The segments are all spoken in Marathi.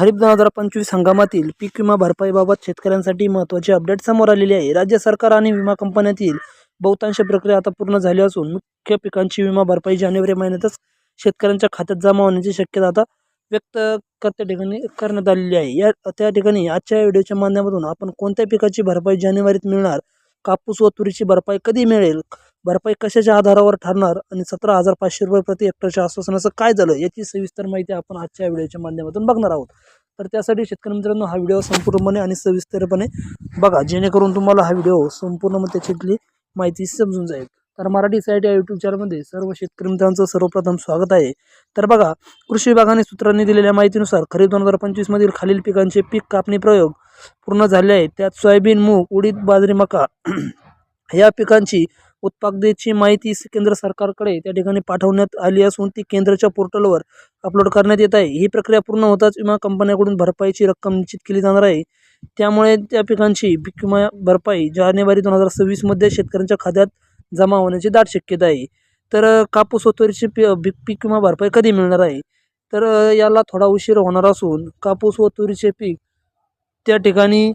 खरीप दोन हजार पंचवीस हंगामातील पीक विमा भरपाईबाबत शेतकऱ्यांसाठी महत्त्वाची अपडेट समोर आलेली आहे. राज्य सरकार आणि विमा कंपन्यातील बहुतांश प्रक्रिया आता पूर्ण झाली असून मुख्य पिकांची विमा भरपाई जानेवारी महिन्यातच शेतकऱ्यांच्या खात्यात जमा होण्याची शक्यता आता व्यक्त करत्या ठिकाणी करण्यात आलेली आहे. या त्या ठिकाणी आजच्या व्हिडिओच्या माध्यमातून आपण कोणत्या पिकाची भरपाई जानेवारीत मिळणार कापूस व तुरीची भरपाई कधी मिळेल भरपाई कशाच्या आधारावर ठरणार आणि सतरा हजार पाचशे रुपये प्रति हेक्टरच्या आश्वासनाचं काय झालं याची सविस्तर माहिती आपण आजच्या व्हिडिओच्या माध्यमातून बघणार आहोत. तर त्यासाठी शेतकरी मित्रांनो हा व्हिडिओ संपूर्णपणे आणि सविस्तरपणे बघा जेणेकरून तुम्हाला हा व्हिडिओ संपूर्ण म्हणजे त्याच्यातली माहिती समजून जाईल. तर मराठी साईट या यूट्यूब चॅनलमध्ये सर्व शेतकरी मित्रांचं सर्वप्रथम स्वागत आहे. तर बघा कृषी विभागाने सूत्रांनी दिलेल्या माहितीनुसार खरीप दोन हजार पंचवीसमधील खालील पिकांचे पीक कापणी प्रयोग पूर्ण झाले आहेत. त्यात सोयाबीन मूग उडीद बाजरी मका या पिकांची उत्पादनेची माहिती केंद्र सरकारकडे त्या ठिकाणी पाठवण्यात आली असून ती केंद्राच्या पोर्टलवर अपलोड करण्यात येत आहे. ही प्रक्रिया पूर्ण होताच विमा कंपन्याकडून भरपाईची रक्कम निश्चित केली जाणार आहे. त्यामुळे त्या पिकांची पीक विमा भरपाई जानेवारी दोन हजार सव्वीसमध्ये शेतकऱ्यांच्या खात्यात जमा होण्याची दाट शक्यता आहे. तर कापूस व तुरीची पी पीक पीक विमा भरपाई कधी मिळणार आहे? तर याला थोडा उशीर होणार असून कापूस व तुरीचे पीक त्या ठिकाणी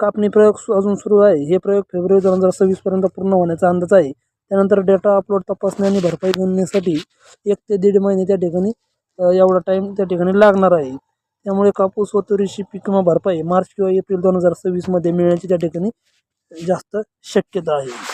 कापणी प्रयोग सु- अजून सुरू आहे. हे प्रयोग फेब्रुवारी दोन हजार सव्वीसपर्यंत पूर्ण होण्याचा अंदाज आहे. त्यानंतर डेटा अपलोड तपासणी आणि भरपाई गणनेसाठी एक ते दीड महिने त्या ठिकाणी एवढा टाईम त्या ठिकाणी लागणार आहे. त्यामुळे कापूस व तुरीची पीक किंवा भरपाई मार्च किंवा एप्रिल दोन हजार सव्वीसमध्ये मिळण्याची त्या ठिकाणी जास्त शक्यता आहे.